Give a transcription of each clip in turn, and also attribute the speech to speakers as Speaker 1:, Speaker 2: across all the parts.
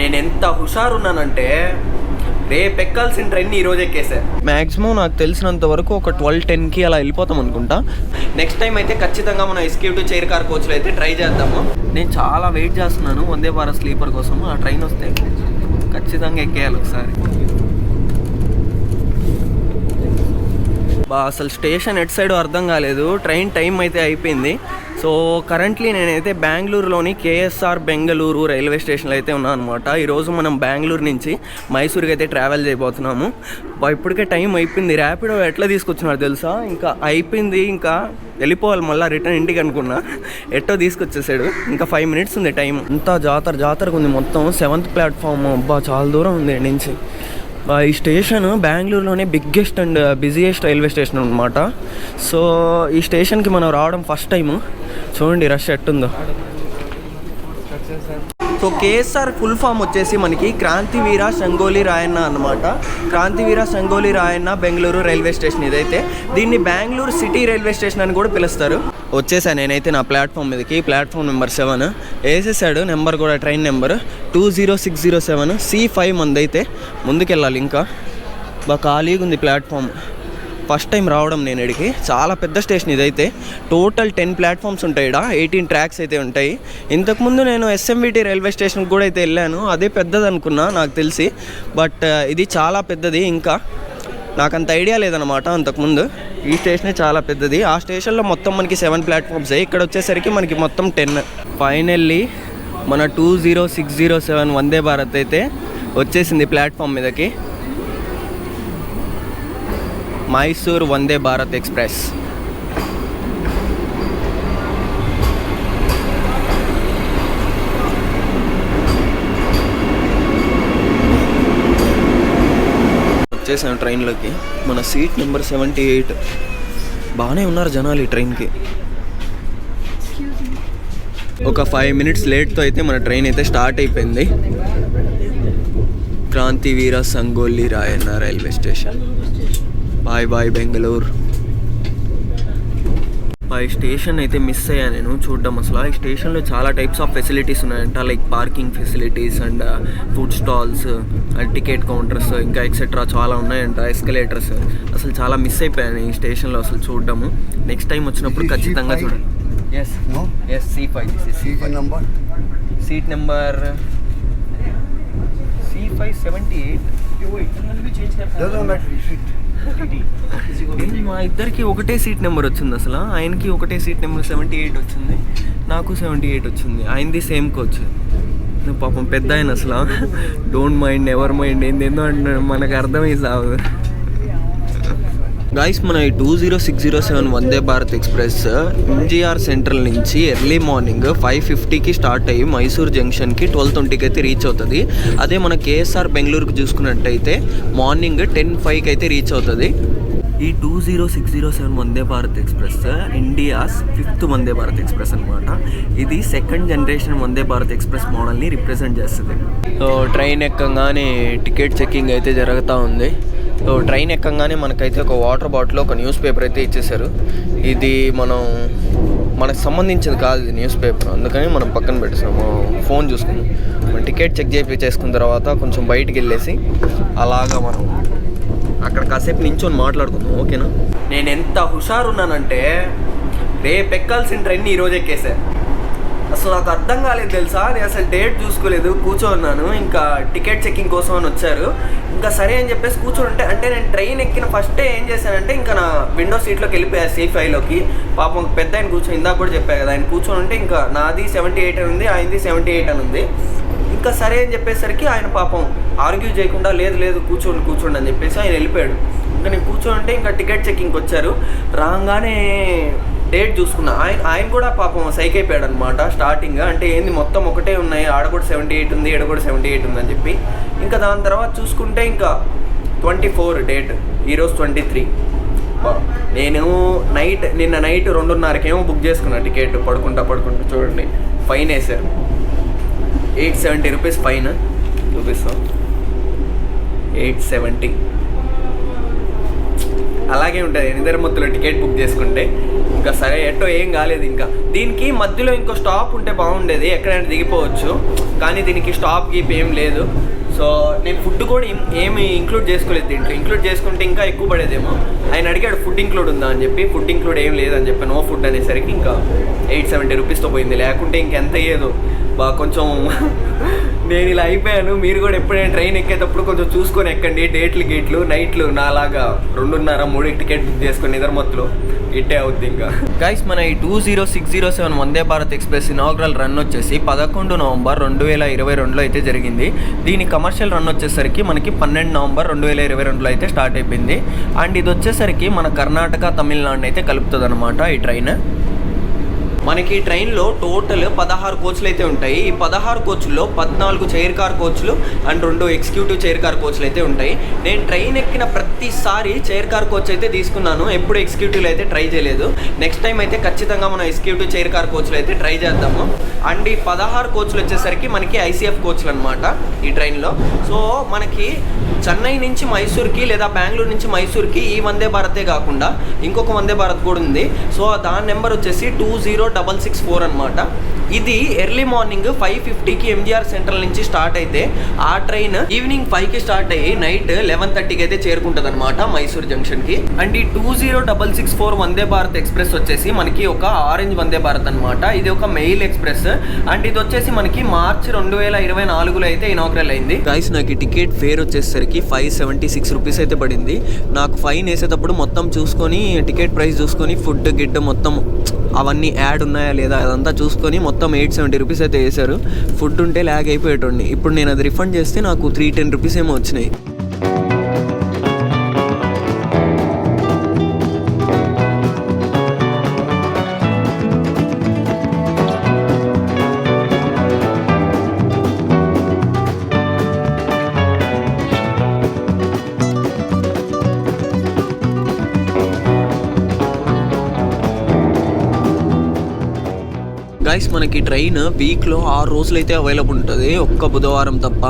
Speaker 1: నేను ఎంత హుషారున్నానంటే రేపు ఎక్కాల్సిన ట్రైన్ ఈ రోజు ఎక్కేసా. మ్యాక్సిమం నాకు తెలిసినంత వరకు ఒక ట్వెల్వ్ టెన్కి అలా వెళ్ళిపోతాం అనుకుంటా. నెక్స్ట్ టైం అయితే ఖచ్చితంగా మనం టు చైర్ కార్ కోచ్లో అయితే ట్రై చేద్దాము. నేను చాలా వెయిట్ చేస్తున్నాను వందే భారత్ స్లీపర్ కోసం. ఆ ట్రైన్ వస్తే ఖచ్చితంగా ఎక్కేయాలి ఒకసారి. అసలు స్టేషన్ ఎట్ సైడ్ అర్థం కాలేదు. ట్రైన్ టైం అయితే అయిపోయింది. సో కరెంట్లీ నేనైతే బెంగళూరులోని కేఎస్ఆర్ బెంగళూరు రైల్వే స్టేషన్లో అయితే ఉన్నాను అనమాట ఈరోజు మనం బెంగళూరు నుంచి మైసూర్కి అయితే ట్రావెల్ చేయబోతున్నాము. ఇప్పటికే టైం అయిపోయింది. ర్యాపిడో ఎట్లా తీసుకొచ్చినారు తెలుసా? ఇంకా అయిపోయింది. ఇంకా వెళ్ళిపోవాలి మళ్ళీ రిటర్న్ ఇంటికి అనుకున్నా. ఎట్టో తీసుకొచ్చేసాడు. ఇంకా ఫైవ్ మినిట్స్ ఉంది టైం అంతా జాతర జాతరకు ఉంది మొత్తం. సెవెంత్ ప్లాట్ఫామ్ అబ్బా చాలా దూరం ఉంది నుంచి. ఈ station బెంగళూరులోనే biggest and busiest railway station అనమాట సో ఈ స్టేషన్కి మనం రావడం ఫస్ట్ టైము చూడండి రష్ ఎట్టుందో. సో కేఎస్ఆర్ ఫుల్ ఫామ్ వచ్చేసి మనకి క్రాంతివీర సంగోలి రాయన్న అనమాట క్రాంతివీర సంగోలి రాయన్న బెంగళూరు రైల్వే స్టేషన్ ఇదైతే. దీన్ని బెంగళూరు సిటీ రైల్వే స్టేషన్ అని కూడా పిలుస్తారు. వచ్చేసా నేనైతే నా ప్లాట్ఫామ్ మీదకి. Platform number seven. వేసేసాడు నెంబర్ కూడా train number. Two zero six zero seven. C five మంది అయితే ముందుకెళ్ళాలి ఇంకా. బాగా ఖాళీగా ఉంది ప్లాట్ఫామ్. ఫస్ట్ టైం రావడం నేను ఇడికి. చాలా పెద్ద స్టేషన్ ఇదైతే. టోటల్ టెన్ ప్లాట్ఫామ్స్ ఉంటాయి ఇక్కడ ఎయిటీన్ ట్రాక్స్ అయితే ఉంటాయి. ఇంతకుముందు నేను ఎస్ఎంవిటి రైల్వే స్టేషన్కి కూడా అయితే వెళ్ళాను. అదే పెద్దది అనుకున్నా నాకు తెలిసి. బట్ uh, ఇది చాలా పెద్దది. ఇంకా నాకు అంత ఐడియా లేదనమాట అంతకుముందు ఈ స్టేషనే చాలా పెద్దది. ఆ స్టేషన్లో మొత్తం మనకి సెవెన్ ప్లాట్ఫామ్స్ ఇక్కడ వచ్చేసరికి మనకి మొత్తం టెన్ ఫైనల్లీ మన two zero six zero seven Vande Bharat అయితే వచ్చేసింది ప్లాట్ఫామ్ మీదకి. మైసూర్ వందే భారత్ ఎక్స్ప్రెస్ వచ్చేసాను ట్రైన్లోకి. మన సీట్ నెంబర్ సెవెంటీ ఎయిట్. బాగానే ఉన్నారు జనాలు ఈ ట్రైన్కి. ఒక ఫైవ్ మినిట్స్ లేట్తో అయితే మన ట్రైన్ అయితే స్టార్ట్ అయిపోయింది. Krantivira Sangolli Rayanna railway station. Bye bye Bengaluru ఈ స్టేషన్ అయితే మిస్ అయ్యా నేను. చూడడం అసలు. ఈ స్టేషన్లో చాలా టైప్స్ ఆఫ్ ఫెసిలిటీస్ ఉన్నాయంట. Like parking facilities and food stalls and ticket counters ఇంకా ఎక్సెట్రా చాలా ఉన్నాయంట. ఎస్కలేటర్స్ అసలు చాలా మిస్ అయిపోయాను ఈ స్టేషన్లో అసలు చూడడము. నెక్స్ట్ టైం వచ్చినప్పుడు ఖచ్చితంగా
Speaker 2: C5?
Speaker 1: చూడండి. Yes
Speaker 2: No?
Speaker 1: Yes C five
Speaker 2: Seat number?
Speaker 1: Seat number C five seventy eight. మా ఇద్దరికి ఒకటే సీట్ నెంబర్ వచ్చింది అసలు. ఆయనకి ఒకటే సీట్ నెంబర్ సెవెంటీ ఎయిట్ వచ్చింది. నాకు సెవెంటీ ఎయిట్ వచ్చింది. ఆయనది సేమ్ కోచ్. నువ్వు పాపం పెద్ద ఆయన అసలు డోంట్ మైండ్ ఎవర్ మైండ్ ఏందేందో అంటే మనకు అర్థమై సాగు గాయస్ మన ఈ two zero six zero seven Vande Bharat express MGR Central నుంచి ఎర్లీ మార్నింగ్ ఫైవ్ ఫిఫ్టీకి స్టార్ట్ అయ్యి మైసూర్ జంక్షన్కి ట్వెల్వ్ ట్వంటీకి అయితే రీచ్ అవుతుంది. అదే మన కేఎస్ఆర్ బెంగళూరుకి చూసుకున్నట్టయితే మార్నింగ్ టెన్ ఫైవ్కి అయితే రీచ్ అవుతుంది. ఈ two zero six zero seven Vande Bharat express India's fifth Vande Bharat express అనమాట ఇది second generation Vande Bharat express మోడల్ని రిప్రజెంట్ చేస్తుంది. సో ట్రైన్ ఎక్కగానే టికెట్ చెక్కింగ్ అయితే జరుగుతూ ఉంది. సో ట్రైన్ ఎక్కగానే మనకైతే ఒక వాటర్ బాటిల్ ఒక న్యూస్ పేపర్ అయితే ఇచ్చేసారు ఇది మనం మనకు సంబంధించింది కాదు ఇది న్యూస్ పేపర్. అందుకని మనం పక్కన పెట్టేసాము ఫోన్ చూసుకున్నాం మనం టికెట్ చెక్ చేసి చేసుకున్న తర్వాత కొంచెం బయటికి వెళ్ళేసి అలాగా మనం అక్కడ కాసేపు నించొని మాట్లాడుకుందాం. ఓకేనా? నేను ఎంత హుషారున్నానంటే రేపు ఎక్కాల్సిన ట్రైన్ ఈరోజు ఎక్కేసా. అసలు నాకు అర్థం కాలేదు తెలుసా? నేను అసలు డేట్ చూసుకోలేదు. కూర్చోన్నాను. ఇంకా టికెట్ చెక్కింగ్ కోసం అని వచ్చారు. ఇంకా సరే అని చెప్పేసి కూర్చొని ఉంటే అంటే నేను ట్రైన్ ఎక్కిన ఫస్టే ఏం చేశానంటే ఇంకా నా విండో సీట్లోకి వెళ్ళిపోయా సేఫ్ ఐలోకి పాపం పెద్ద ఆయన కూర్చొని ఇందాక కూడా చెప్పాను కదా ఆయన కూర్చొని ఉంటే ఇంకా నాది సెవెంటీ ఎయిట్ అని ఉంది ఆయనది సెవెంటీ ఎయిట్ అని ఉంది. ఇంకా సరే అని చెప్పేసరికి ఆయన పాపం ఆర్గ్యూ చేయకుండా లేదు లేదు కూర్చోండి కూర్చోండి అని చెప్పేసి ఆయన వెళ్ళిపోయాడు. ఇంకా నేను కూర్చొని ఉంటే ఇంకా టికెట్ చెక్కింగ్కి వచ్చారు. రాగానే డేట్ చూసుకున్నా. ఆయన ఆయన కూడా పాపం సైక్ అయిపోయాడు అనమాట స్టార్టింగ్ అంటే ఏంది మొత్తం ఒకటే ఉన్నాయి. ఆడ కూడా సెవెంటీ ఎయిట్ ఉంది ఈడ కూడా సెవెంటీ ఎయిట్ ఉందని అని చెప్పి. ఇంకా దాని తర్వాత చూసుకుంటే ఇంకా ట్వంటీ ఫోర్ డేట్ ఈరోజు ట్వంటీ త్రీ నేను నైట్ నిన్న నైట్ రెండున్నరకేమో బుక్ చేసుకున్నా టికెట్ పడుకుంటా పడుకుంటా చూడండి. ఫైన్ వేసారు ఎయిట్ సెవెంటీ రూపీస్ ఫైన్ చూపిస్తాం. ఎయిట్ సెవెంటీ అలాగే ఉంటుంది. నిద్రమత్తులో టికెట్ బుక్ చేసుకుంటే ఇంకా సరే ఎట్టో ఏం కాలేదు ఇంకా. దీనికి మధ్యలో ఇంకో స్టాప్ ఉంటే బాగుండేది. ఎక్కడైనా దిగిపోవచ్చు. కానీ దీనికి స్టాప్ గీప్ ఏం లేదు. సో నేను ఫుడ్ కూడా ఏమి ఇంక్లూడ్ చేసుకోలేదు దీంట్లో. ఇంక్లూడ్ చేసుకుంటే ఇంకా ఎక్కువ పడేదేమో. ఆయన అడిగాడు ఫుడ్ ఇంక్లూడ్ ఉందా? అని చెప్పి ఫుడ్ ఇంక్లూడ్ ఏం లేదని చెప్పి నో ఫుడ్ అనేసరికి ఇంకా ఎయిట్ సెవెంటీ రూపీస్తో పోయింది. లేకుంటే ఇంకెంత అయ్యేదో బా కొంచెం నేను ఇలా అయిపోయాను. మీరు కూడా ఎప్పుడైనా ట్రైన్ ఎక్కేటప్పుడు కొంచెం చూసుకొని ఎక్కండి. డేట్లు గేట్లు నైట్లు నాలాగా రెండున్నర మూడు టికెట్ బుక్ చేసుకొని నిద్రమత్తులో ఇట్టే అవుద్ది ఇంకా. గైస్ మన ఈ two zero six zero seven Vande Bharat express inaugural run వచ్చేసి పదకొండు నవంబర్ రెండు వేల ఇరవై రెండులో అయితే జరిగింది. దీని కమర్షియల్ రన్ వచ్చేసరికి మనకి పన్నెండు నవంబర్ రెండు వేల ఇరవై రెండులో అయితే స్టార్ట్ అయిపోయింది. అండ్ ఇది వచ్చేసరికి మన కర్ణాటక తమిళనాడుని అయితే కలుపుతుంది అనమాట ఈ ట్రైన్ మనకి ఈ ట్రైన్లో టోటల్ పదహారు కోచ్లు అయితే ఉంటాయి. ఈ పదహారు కోచ్ల్లో పద్నాలుగు చైర్ కార్ కోచ్లు అండ్ రెండు ఎగ్జిక్యూటివ్ చైర్ కార్ కోచ్లు అయితే ఉంటాయి. నేను ట్రైన్ ఎక్కిన ప్రతిసారి చైర్ కార్ కోచ్ అయితే తీసుకున్నాను. ఎప్పుడు ఎగ్జిక్యూటివ్లు అయితే ట్రై చేయలేదు. నెక్స్ట్ టైం అయితే ఖచ్చితంగా మనం ఎగ్జిక్యూటివ్ చైర్ కార్ కోచ్లు అయితే ట్రై చేద్దాము. అండ్ ఈ పదహారు కోచ్లు వచ్చేసరికి మనకి ఐసీఎఫ్ కోచ్లు అనమాట ఈ ట్రైన్లో. సో మనకి చెన్నై నుంచి మైసూర్కి లేదా బెంగళూరు నుంచి మైసూర్కి ఈ వందే భారతే కాకుండా ఇంకొక వందే భారత్ కూడా ఉంది. సో దాని నెంబర్ వచ్చేసి two zero double six four అనమాట ఇది ఎర్లీ మార్నింగ్ ఫైవ్ ఫిఫ్టీకి ఎంజీఆర్ సెంట్రల్ నుంచి స్టార్ట్ అయితే ఆ ట్రైన్ ఈవినింగ్ ఫైవ్కి స్టార్ట్ అయ్యి నైట్ లెవెన్ థర్టీకి అయితే చేరుకుంటుంది అనమాట మైసూర్ జంక్షన్కి అండ్ ఈ two zero double six four Vande Bharat express వచ్చేసి మనకి ఒక ఆరెంజ్ వందే భారత్ అనమాట ఇది ఒక మెయిల్ ఎక్స్ప్రెస్ అండ్ ఇది వచ్చేసి మనకి మార్చ్ రెండు వేల ఇరవై నాలుగులో అయితే ఇనాగ్రల్ అయింది. గైస్ నాకు టికెట్ ఫేర్ వచ్చేసరికి ఫైవ్ సెవెంటీ సిక్స్ రూపీస్ అయితే పడింది. నాకు ఫైన్ వేసేటప్పుడు మొత్తం చూసుకొని టికెట్ ప్రైస్ చూసుకొని ఫుడ్ గిడ్ మొత్తం అవన్నీ యాడ్ ఉన్నాయా లేదా అదంతా చూసుకొని మొత్తం ఎయిట్ సెవెంటీ రూపీస్ అయితే వేశారు. ఫుడ్ ఉంటే ల్యాగ్ అయిపోయేటండి ఇప్పుడు నేను అది రిఫండ్ చేస్తే నాకు త్రీ టెన్ రూపీస్ ఏమో వచ్చినాయి. గైస్ మనకి ట్రైన్ వీక్లో ఆరు రోజులు అయితే అవైలబుల్ ఉంటుంది ఒక్క బుధవారం తప్ప.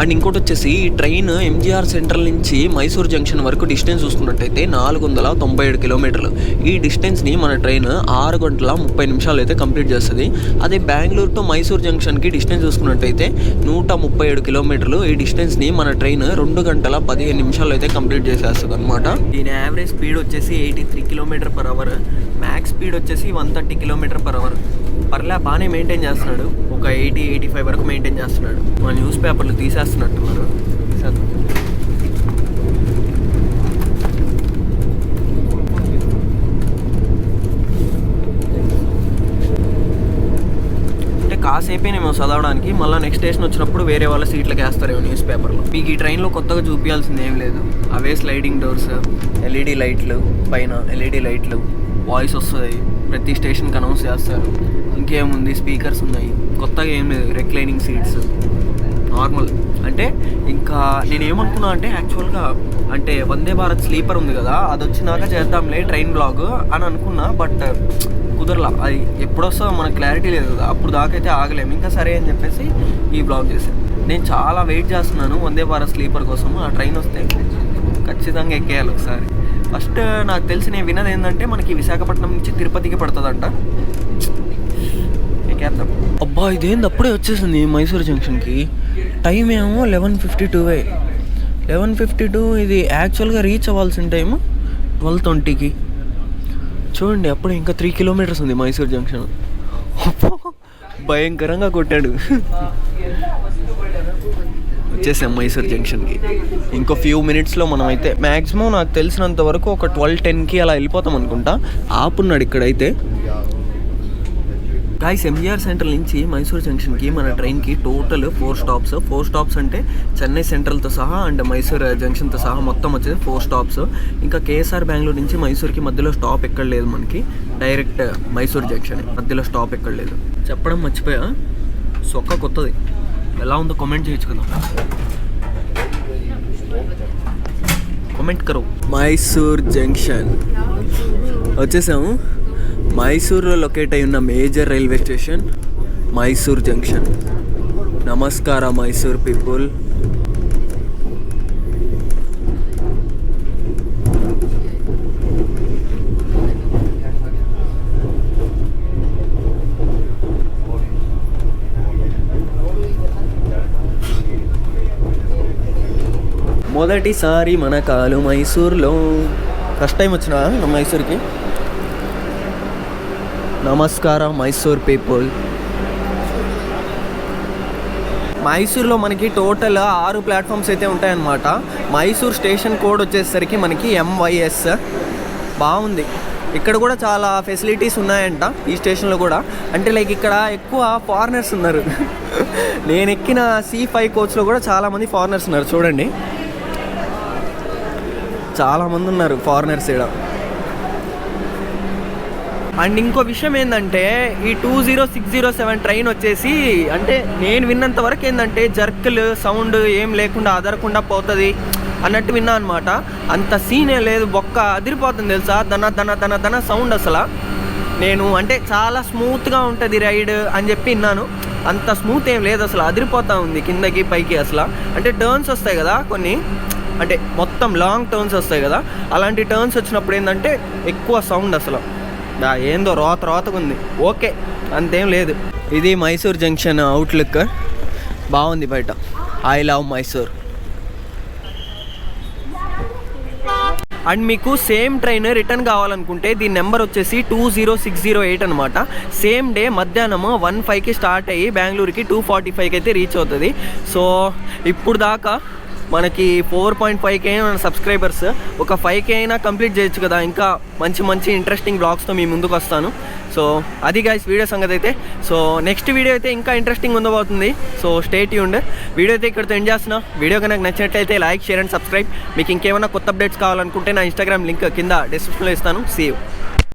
Speaker 1: అండ్ ఇంకోటి వచ్చేసి ఈ ట్రైన్ ఎంజీఆర్ సెంట్రల్ నుంచి మైసూర్ జంక్షన్ వరకు డిస్టెన్స్ చూసుకున్నట్టయితే నాలుగు వందల తొంభై ఏడు కిలోమీటర్లు. ఈ డిస్టెన్స్ని మన ట్రైన్ ఆరు గంటల ముప్పై నిమిషాలు అయితే కంప్లీట్ చేస్తుంది. అదే బెంగళూరు టు మైసూర్ జంక్షన్కి డిస్టెన్స్ చూసుకున్నట్టయితే నూట ముప్పై ఏడు కిలోమీటర్లు. ఈ డిస్టెన్స్ని మన ట్రైన్ రెండు గంటల పదిహేను నిమిషాలు అయితే కంప్లీట్ చేసేస్తుంది అనమాట దీని యావరేజ్ స్పీడ్ వచ్చేసి eighty three kilometer per hour max speed వచ్చేసి one thirty kilometer per hour పర్లే బాగానే మెయింటైన్ చేస్తున్నాడు. ఒక ఎయిటీ ఎయిటీ ఫైవ్ వరకు మెయింటైన్ చేస్తున్నాడు. మా న్యూస్ పేపర్లు తీసేస్తున్నట్టున్నారు. తీసేద్దాం. అంటే కాసేపేనేమో చదవడానికి మళ్ళీ నెక్స్ట్ స్టేషన్ వచ్చినప్పుడు వేరే వాళ్ళ సీట్లకి వేస్తారేమో న్యూస్ పేపర్లో. మీకు ఈ ట్రైన్లో కొత్తగా చూపించాల్సింది ఏం లేదు. అవే స్లైడింగ్ డోర్స్ ఎల్ఈడి లైట్లు పైన ఎల్ఈడి లైట్లు వాయిస్ వస్తుంది ప్రతి స్టేషన్కి అనౌన్స్ చేస్తారు. ఇంకేముంది? స్పీకర్స్ ఉన్నాయి. కొత్తగా ఏం లేదు. Reclining seats. నార్మల్. అంటే ఇంకా నేను ఏమనుకున్నా అంటే యాక్చువల్గా అంటే వందే భారత్ స్లీపర్ ఉంది కదా అది వచ్చినాక చేద్దాంలే ట్రైన్ బ్లాగ్ అని అనుకున్నా బట్ కుదరలా. అది ఎప్పుడొస్తా మనకు క్లారిటీ లేదు కదా. అప్పుడు దాకైతే ఆగలేము. ఇంకా సరే అని చెప్పేసి ఈ బ్లాగ్ చేశాను నేను చాలా వెయిట్ చేస్తున్నాను వందే భారత్ స్లీపర్ కోసం ఆ ట్రైన్ వస్తే ఖచ్చితంగా ఎక్కేయాలి ఒకసారి. ఫస్ట్ నాకు తెలిసి నేను విన్నది ఏంటంటే మనకి విశాఖపట్నం నుంచి తిరుపతికి పడుతుందంట. ఎక్కేద్దాం అబ్బా ఇదేంది? అప్పుడే వచ్చేసింది మైసూర్ జంక్షన్కి. టైం ఏమో eleven fifty two eleven fifty two ఇది యాక్చువల్గా రీచ్ అవ్వాల్సిన టైం ట్వెల్వ్ ట్వంటీకి చూడండి అప్పుడు ఇంకా త్రీ కిలోమీటర్స్ ఉంది మైసూర్ జంక్షన్. భయంకరంగా కొట్టాడు. వచ్చేసాం మైసూర్ జంక్షన్కి. ఇంకో ఫ్యూ మినిట్స్లో మనం అయితే మ్యాక్సిమం నాకు తెలిసినంత వరకు ఒక ట్వెల్వ్ టెన్కి అలా వెళ్ళిపోతాం అనుకుంటా. ఆపున్నాడు ఇక్కడైతే. గాయస్ ఎంజీఆర్ సెంట్రల్ నుంచి మైసూర్ జంక్షన్కి మన ట్రైన్కి total four stops four stops అంటే చెన్నై సెంట్రల్తో సహా అండ్ మైసూర్ uh, జంక్షన్తో సహా మొత్తం వచ్చేది ఫోర్ స్టాప్స్ ఇంకా కేఎస్ఆర్ బెంగళూరు నుంచి మైసూర్కి మధ్యలో స్టాప్ ఎక్కడ లేదు మనకి. డైరెక్ట్ మైసూర్ జంక్షన్ మధ్యలో స్టాప్ ఎక్కడ లేదు. చెప్పడం మర్చిపోయా? సొక్క కొత్తది. ఎలా ఉందో కామెంట్ చేయించుకుందాం. కామెంట్ కరో. మైసూర్ జంక్షన్. వచ్చేసాము. మైసూర్లో లొకేట్ అయి ఉన్న major railway station Mysore junction. నమస్కారం మైసూర్ పీపుల్. మొదటిసారి మన కాలు మైసూర్లో. ఫస్ట్ టైం వచ్చిన మైసూర్కి? నమస్కారం మైసూర్ పీపుల్. మైసూర్లో మనకి టోటల్ ఆరు ప్లాట్ఫామ్స్ అయితే ఉంటాయన్నమాట. మైసూర్ స్టేషన్ కోడ్ వచ్చేసరికి మనకి ఎంవైఎస్ బాగుంది. ఇక్కడ కూడా చాలా ఫెసిలిటీస్ ఉన్నాయంట ఈ స్టేషన్లో కూడా. అంటే లైక్ ఇక్కడ ఎక్కువ ఫారినర్స్ ఉన్నారు. నేను ఎక్కిన సి ఫైవ్ కోచ్లో కూడా చాలామంది ఫారినర్స్ ఉన్నారు. చూడండి. చాలామంది ఉన్నారు ఫారినర్స్ ఇక్కడ అండ్ ఇంకో విషయం ఏంటంటే ఈ two zero six zero seven train వచ్చేసి అంటే నేను విన్నంత వరకు ఏంటంటే జర్కులు సౌండ్ ఏం లేకుండా అదరకుండా పోతుంది అన్నట్టు విన్నా అనమాట అంత సీనే లేదు బొక్క అదిరిపోతుంది తెలుసా? దన దన దన దన సౌండ్ అసలు. నేను అంటే చాలా స్మూత్గా ఉంటుంది రైడ్ అని చెప్పి విన్నాను. అంత స్మూత్ ఏం లేదు అసలు అదిరిపోతూ ఉంది కిందకి పైకి అసలు. అంటే టర్న్స్ వస్తాయి కదా కొన్ని. అంటే మొత్తం లాంగ్ టర్న్స్ వస్తాయి కదా అలాంటి టర్న్స్ వచ్చినప్పుడు ఏంటంటే ఎక్కువ సౌండ్ అసలు. ఏందో రోత రోతగా ఉంది ఓకే అంతేం లేదు. ఇది మైసూర్ జంక్షన్ అవుట్లుక్ బాగుంది బయట. ఐ లవ్ మైసూర్ అండ్ మీకు సేమ్ ట్రైన్ రిటర్న్ కావాలనుకుంటే దీని నెంబర్ వచ్చేసి two zero six zero eight అనమాట సేమ్ డే మధ్యాహ్నం వన్ ఫైవ్కి స్టార్ట్ అయ్యి బెంగళూరుకి టూ ఫార్టీ ఫైవ్కి అయితే రీచ్ అవుతుంది. సో ఇప్పుడు దాకా మనకి ఫోర్ పాయింట్ ఫైవ్కి అయినా సబ్స్క్రైబర్స్. ఒక ఫైవ్కి అయినా కంప్లీట్ చేయొచ్చు కదా. ఇంకా మంచి మంచి ఇంట్రెస్టింగ్ బ్లాగ్స్తో మీ ముందుకు వస్తాను. సో అది గైస్ వీడియో సంగతి అయితే. సో నెక్స్ట్ వీడియో అయితే ఇంకా ఇంట్రెస్టింగ్ ఉండబోతుంది. సో స్టేట్ యూండ్ వీడియో అయితే ఇక్కడితో ఎండ్ చేస్తున్నా. వీడియో కనుక నచ్చినట్లయితే లైక్ షేర్ అండ్ సబ్స్క్రైబ్ మీకు ఇంకేమైనా కొత్త అప్డేట్స్ కావాలనుకుంటే నా ఇన్స్టాగ్రామ్ లింక్ కింద డిస్క్రిప్షన్లో ఇస్తాను. సీ